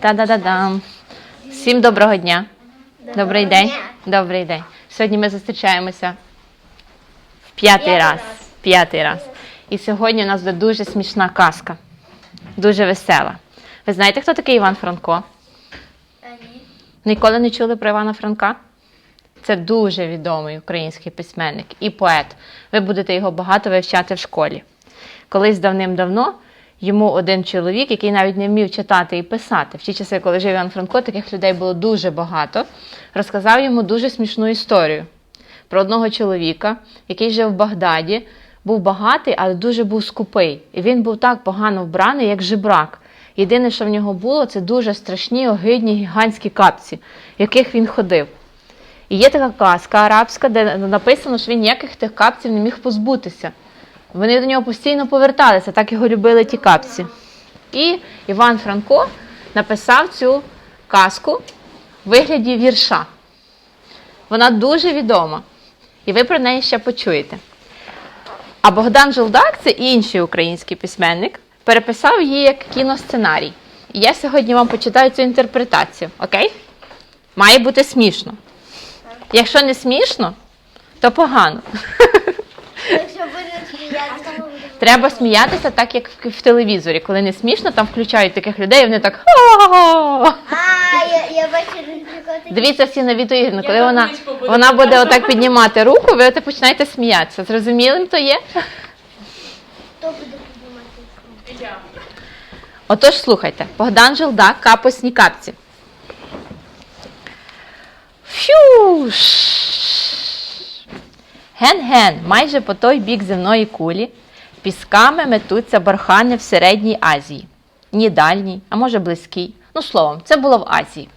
Та-да-да-дам. Всім доброго дня. Добрий день. Добрий день. Сьогодні ми зустрічаємося в п'ятий П'ятий раз. раз. П'ятий раз. І сьогодні у нас буде дуже смішна казка. Дуже весела. Ви знаєте, хто такий Іван Франко? Они. Ніколи не чули про Івана Франка? Це дуже відомий український письменник і поет. Ви будете його багато вивчати в школі. Колись давним-давно йому один чоловік, який навіть не вмів читати і писати, в ті часи, коли жив Іван Франко, таких людей було дуже багато, розказав йому дуже смішну історію про одного чоловіка, який жив в Багдаді, був багатий, але дуже був скупий. І він був так погано вбраний, як жебрак. Єдине, що в нього було, це дуже страшні, огидні гігантські капці, в яких він ходив. І є така казка арабська, де написано, що він ніяких тих капців не міг позбутися. Вони до нього постійно поверталися, так його любили ті капці. І Іван Франко написав цю казку в вигляді вірша. Вона дуже відома, і ви про неї ще почуєте. А Богдан Жолдак, це інший український письменник, переписав її як кіносценарій. І я сьогодні вам почитаю цю інтерпретацію, окей? Має бути смішно. Якщо не смішно, то погано. Якщо будуть сміятися, то ми будемо. Треба сміятися так, як в, телевізорі. Коли не смішно, там включають таких людей, і вони так. А, я, я бачу. Дивіться всі на відеоігри. Коли Я вона, табличку буду вона буде отак піднімати руку, ви от починаєте сміятися. Зрозумілим то є? Хто буде піднімати? Я. Отож, слухайте, Богдан Желдак, капосні капці. Фюш! Ген-ген, майже по той бік земної кулі, пісками метуться бархани в Середній Азії. Ні дальній, а може близький. Ну, словом, це було в Азії.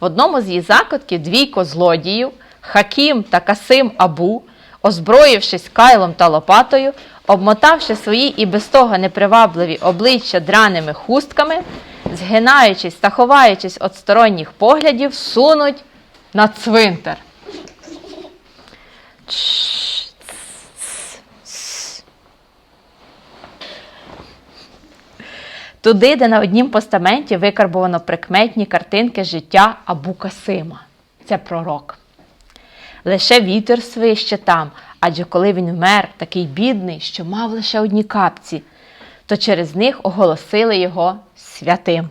В одному з її закутків двійко злодіїв, Хакім та Касим Абу, озброївшись кайлом та лопатою, обмотавши свої і без того непривабливі обличчя драними хустками, згинаючись та ховаючись від сторонніх поглядів, сунуть на цвинтар. Туди, де на однім постаменті викарбовано прикметні картинки життя Абу Касима. Це пророк. Лише вітер свище там, адже коли він вмер, такий бідний, що мав лише одні капці, то через них оголосили його святим.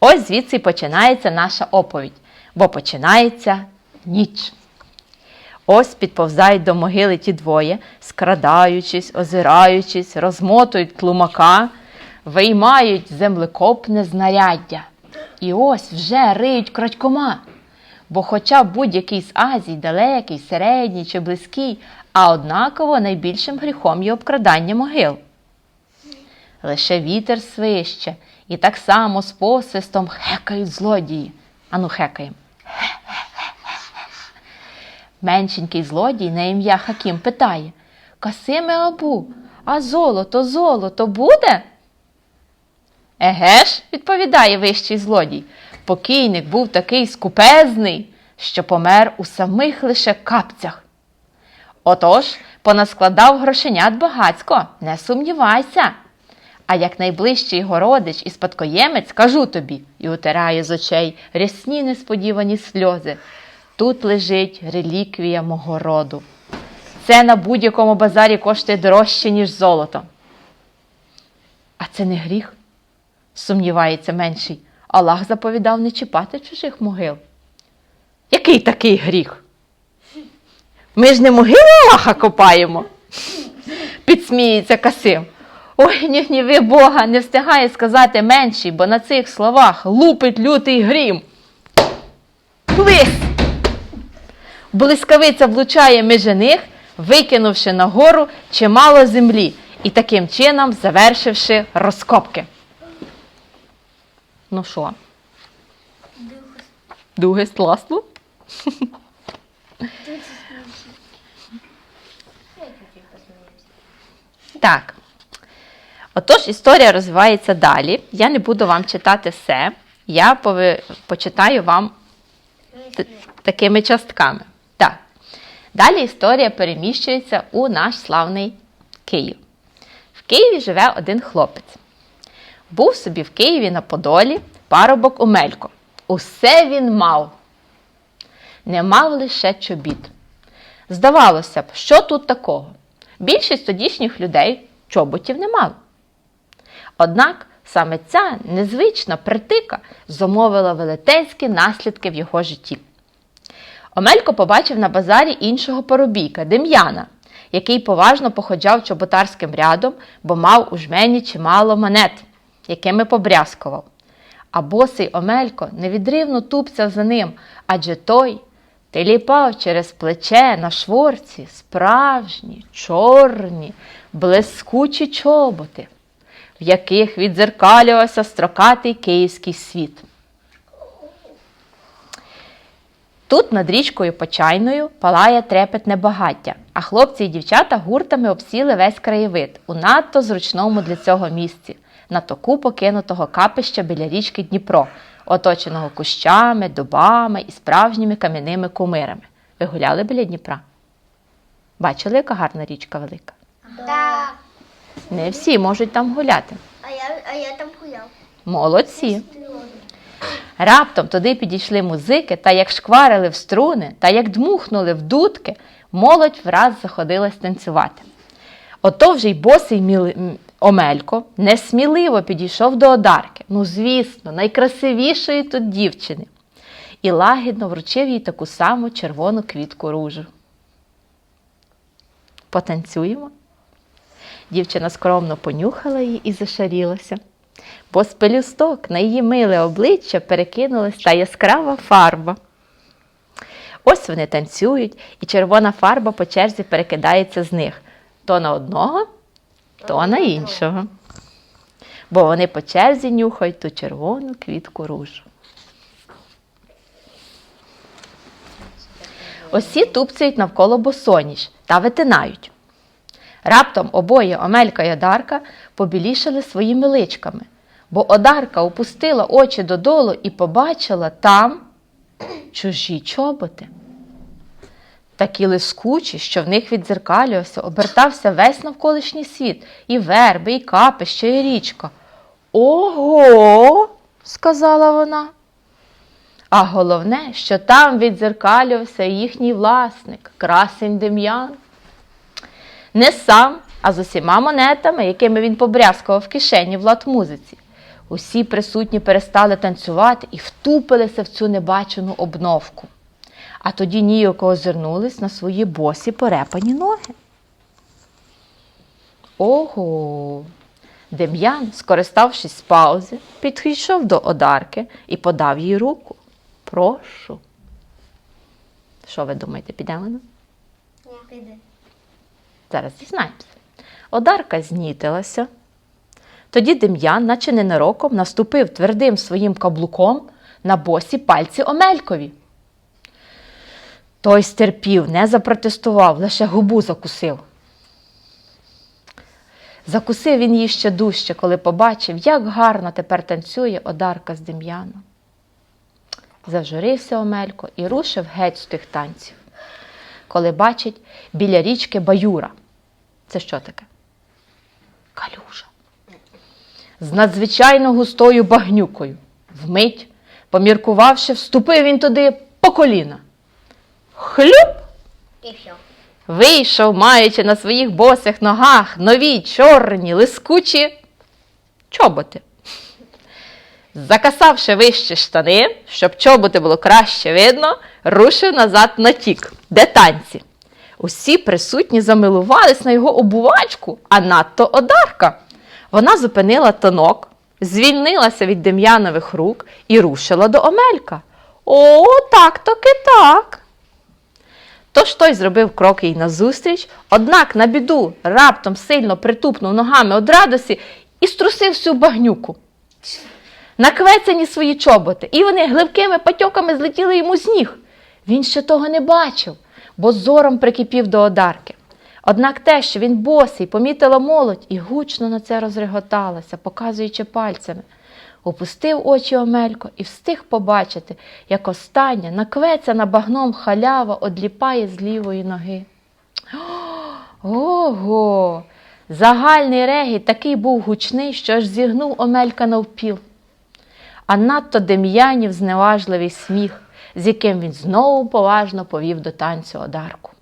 Ось звідси починається наша оповідь, бо починається ніч. Ось підповзають до могили ті двоє, скрадаючись, озираючись, розмотують тлумака, виймають землекопне знаряддя. І ось вже риють крадькома. Бо хоча будь-який з Азії, далекий, середній чи близький, а однаково найбільшим гріхом є обкрадання могил. Лише вітер свище, і так само з посвистом хекають злодії. Ану, хекаємо. Меншенький злодій на ім'я Хакім питає Касиме Абу, а золото, золото буде? Еге ж, відповідає вищий злодій. Покійник був такий скупезний, що помер у самих лише капцях. Отож, понаскладав грошенят багацько, не сумнівайся. А як найближчий його родич і спадкоємець, кажу тобі, і утирає з очей рясні несподівані сльози. Тут лежить реліквія мого роду. Це на будь-якому базарі коштує дорожче, ніж золото. А це не гріх, сумнівається менший. Аллах заповідав не чіпати чужих могил. Який такий гріх? Ми ж не могили Аллаха копаємо. Підсміється Касим. Ой, не гніви Бога, не встигає сказати менший, бо на цих словах лупить лютий грім. Блискавиця влучає між них, викинувши нагору чимало землі і таким чином завершивши розкопки. Ну що? Дуги класно? Так. Отож, історія розвивається далі. Я не буду вам читати все. Я пови- почитаю вам такими частками. Так. Далі історія переміщується у наш славний Київ. В Києві живе один хлопець. Був собі в Києві на Подолі парубок Омелько. Усе він мав. Не мав лише чобіт. Здавалося б, що тут такого? Більшість тодішніх людей чоботів не мали. Однак саме ця незвична притика зумовила велетенські наслідки в його житті. Омелько побачив на базарі іншого поробійка Дем'яна, який поважно походжав чоботарським рядом, бо мав у жмені чимало монет, якими побрязкував. А босий Омелько невідривно тупцяв за ним, адже той теліпав через плече на шворці справжні, чорні, блискучі чоботи, в яких відзеркалювався строкатий київський світ. Тут над річкою Почайною палає трепетне багаття, а хлопці і дівчата гуртами обсіли весь краєвид у надто зручному для цього місці, на току покинутого капища біля річки Дніпро, оточеного кущами, дубами і справжніми кам'яними кумирами. Ви гуляли біля Дніпра? Бачили, яка гарна річка велика? Так. Не всі можуть там гуляти. А я, а я там гуляв. Молодці. Раптом туди підійшли музики, та як шкварили в струни, та як дмухнули в дудки, молодь враз заходилась танцювати. Ото вже й босий Омелько несміливо підійшов до одарки, ну, звісно, найкрасивішої тут дівчини, і лагідно вручив їй таку саму червону квітку ружу. Потанцюємо. Дівчина скромно понюхала її і зашарілася бо з пелюсток на її миле обличчя перекинулась та яскрава фарба. Ось вони танцюють, і червона фарба по черзі перекидається з них то на одного, то на іншого. Бо вони по черзі нюхають ту червону квітку ружу. Усі тупцяють навколо босоніж та витинають. Раптом обоє Омелька й Одарка побілішали своїми личками, бо Одарка опустила очі додолу і побачила там чужі чоботи. Такі лискучі, що в них віддзеркалювався, обертався весь навколишній світ, і верби, і капище, і річка. Ого, сказала вона. А головне, що там віддзеркалювався їхній власник, красень Дем'ян. Не сам, а з усіма монетами, якими він побрязкував в кишені в латмузиці. Усі присутні перестали танцювати і втупилися в цю небачену обновку. А тоді ніяко озирнулись на свої босі порепані ноги. Ого! Дем'ян, скориставшись з паузи, підійшов до одарки і подав їй руку. Прошу. Що ви думаєте, підемо? на? Піди. Зараз дізнаємося. Одарка знітилася. Тоді Дем'ян, наче ненароком, наступив твердим своїм каблуком на босі пальці Омелькові. Той стерпів, не запротестував, лише губу закусив. Закусив він її ще дужче, коли побачив, як гарно тепер танцює Одарка з Дем'яном. Зажурився Омелько і рушив геть з тих танців коли бачить біля річки Баюра. Це що таке? Калюжа. З надзвичайно густою багнюкою. Вмить, поміркувавши, вступив він туди по коліна. Хлюп! І все. Вийшов, маючи на своїх босих ногах нові чорні, лискучі чоботи. Закасавши вище штани, щоб чоботи було краще видно, рушив назад на тік, де танці. Усі присутні замилувались на його обувачку, а надто одарка. Вона зупинила тонок, звільнилася від Дем'янових рук і рушила до Омелька. О, так таки так. Тож той зробив крок їй назустріч, однак на біду раптом сильно притупнув ногами од радості і струсив всю багнюку. Наквецані свої чоботи, і вони гливкими патьоками злетіли йому з ніг. Він ще того не бачив, бо зором прикипів до одарки. Однак те, що він босий, помітила молодь і гучно на це розреготалася, показуючи пальцями. Опустив очі Омелько і встиг побачити, як остання наквецяна багном халява одліпає з лівої ноги. Ого! Загальний регіт такий був гучний, що аж зігнув Омелька навпіл. А надто Дем'янів зневажливий сміх, з яким він знову поважно повів до танцю одарку.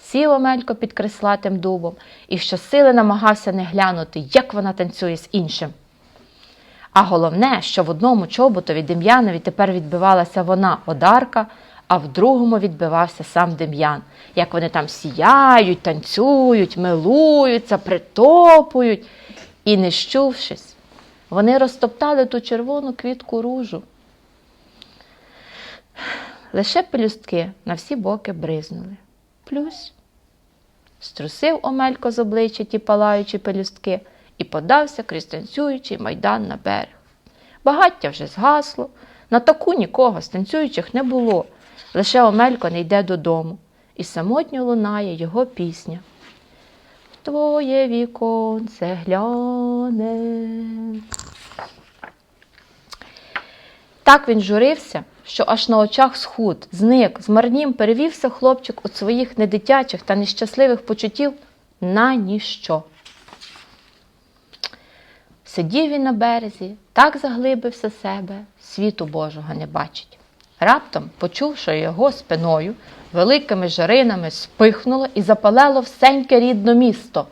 Сів Омелько під креслатим дубом і щосили намагався не глянути, як вона танцює з іншим. А головне, що в одному чоботові Дем'янові тепер відбивалася вона, Одарка, а в другому відбивався сам Дем'ян. Як вони там сіяють, танцюють, милуються, притопують. І, не щувшись, вони розтоптали ту червону квітку ружу. Лише пелюстки на всі боки бризнули. Плюс струсив Омелько з обличчя ті палаючі пелюстки і подався крізь танцюючий майдан на берег. Багаття вже згасло, на таку нікого з танцюючих не було. Лише Омелько не йде додому, і самотньо лунає його пісня. В твоє віконце гляне. Так він журився, що аж на очах схуд, зник, змарнім перевівся хлопчик від своїх недитячих та нещасливих почуттів на ніщо. Сидів він на березі, так заглибився себе, світу Божого не бачить. Раптом, почув, що його спиною великими жаринами спихнуло і запалило всеньке рідне місто.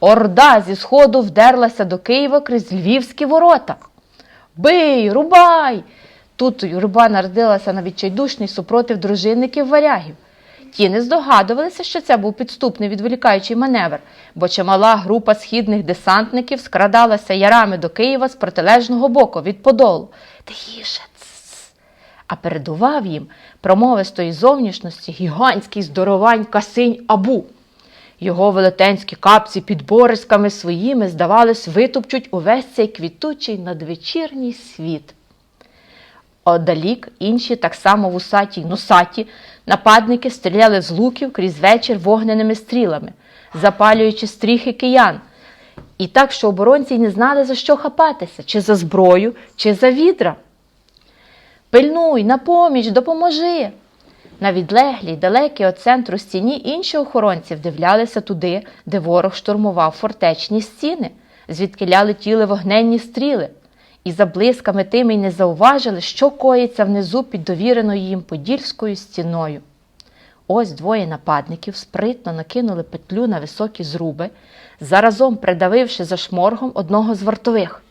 Орда зі сходу вдерлася до Києва крізь львівські ворота. Бий, рубай! Тут юрба народилася на відчайдушний супротив дружинників варягів. Ті не здогадувалися, що це був підступний відволікаючий маневр, бо чимала група східних десантників скрадалася ярами до Києва з протилежного боку від Подолу. Тихіше. А передував їм промовистої зовнішності гігантський здоровань касинь Абу. Його велетенські капці під борисками своїми, здавалось, витупчуть увесь цей квітучий надвечірній світ. Одалік інші, так само вусаті й носаті, нападники стріляли з луків крізь вечір вогненими стрілами, запалюючи стріхи киян. І так, що оборонці не знали, за що хапатися, чи за зброю, чи за відра. Пильнуй, на поміч, допоможи. На відлеглій, далекій від центру стіні інші охоронці вдивлялися туди, де ворог штурмував фортечні стіни, звідки летіли вогненні стріли, і за блисками тими й не зауважили, що коїться внизу під довіреною їм подільською стіною. Ось двоє нападників спритно накинули петлю на високі зруби, заразом придавивши за шморгом одного з вартових.